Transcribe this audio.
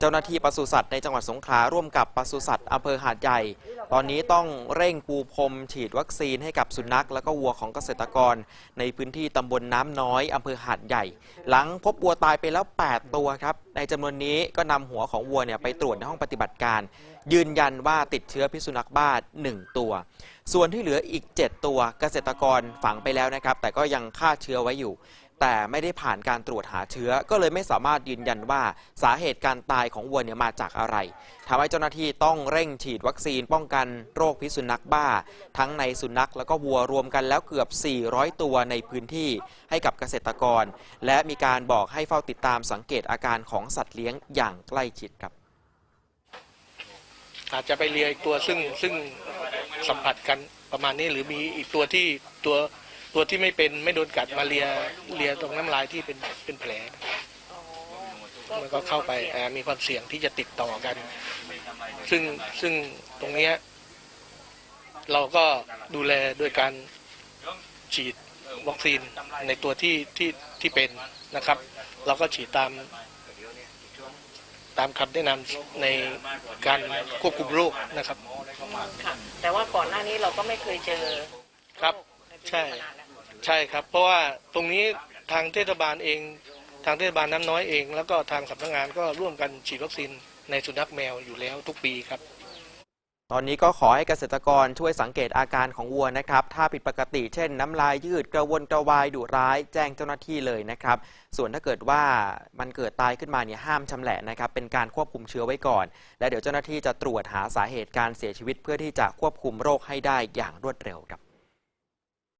เจ้าหน้าที่ปศุสัตว์ในจังหวัดสงขลาร่วมกับปศุสัตว์อำเภอหาดใหญ่ ตอนนี้ต้องเร่งปูพรมฉีดวัคซีนให้กับสุนัข และก็วัวของเกษตรกร ในพื้นที่ตำบลน้ำน้อยอำเภอหาดใหญ่ หลังพบวัวตายไปแล้ว 8 ตัวครับ ในจำนวนนี้ก็นำหัวของวัวเนี่ยไปตรวจในห้องปฏิบัติการ ยืนยันว่าติดเชื้อพิษสุนัขบ้า1ตัว ส่วนที่เหลืออีก 7 ตัวเกษตรกรฝังไปแล้วนะครับ แต่ก็ยังฆ่าเชื้อไว้อยู่ แต่ไม่ได้ผ่านการตรวจหาเชื้อ ก็เลยไม่สามารถยืนยันว่าสาเหตุการตายของวัวเนี่ยมาจากอะไรทำให้เจ้าหน้าที่ต้องเร่งฉีดวัคซีนป้องกันโรคพิษสุนัขบ้า ทั้งในสุนัขแล้วก็วัวรวมกันแล้วเกือบ 400 ตัวในพื้นที่ให้กับเกษตรกร และมีการบอกให้เฝ้าติดตามสังเกตอาการของสัตว์เลี้ยงอย่างใกล้ชิดครับ อาจจะไปเลียอีกตัวซึ่งซึ่งสัมผัสกันประมาณนี้หรือมีอีกตัวที่ตัว ตัวที่ไม่เป็นไม่โดนกัดมาเลียเลียตรงน้ำลายที่เป็นเป็นแผล มันก็เข้าไปอ่ามีความเสี่ยงที่จะติดต่อกัน ซึ่งซึ่งตรงเนี้ยเราก็ดูแลโดยการฉีดวัคซีนในตัวที่ที่ที่เป็นนะครับ เราก็ฉีดตามตามคำแนะนำในการควบคุมโรคนะครับ ค่ะ แต่ว่าก่อนหน้านี้เราก็ไม่เคยเจอ ครับ ใช่ใช่ครับ เพราะว่าตรงนี้ทางเทศบาลเอง ทางเทศบาลน้ำน้อยเอง แล้วก็ทางสำนักงานก็ร่วมกันฉีดวัคซีนในสุนัขแมวอยู่แล้วทุกปีครับ ตอนนี้ก็ขอให้เกษตรกรช่วยสังเกตอาการของวัวนะครับ ถ้าผิดปกติเช่นน้ำลายยืดกระวนกระวายดุร้าย แจ้งเจ้าหน้าที่เลยนะครับ ส่วนถ้าเกิดว่ามันเกิดตายขึ้นมาเนี่ยห้ามชำแหละนะครับ เป็นการควบคุมเชื้อไว้ก่อน และเดี๋ยวเจ้าหน้าที่จะตรวจหาสาเหตุการเสียชีวิตเพื่อที่จะควบคุมโรคให้ได้อย่างรวดเร็วครับ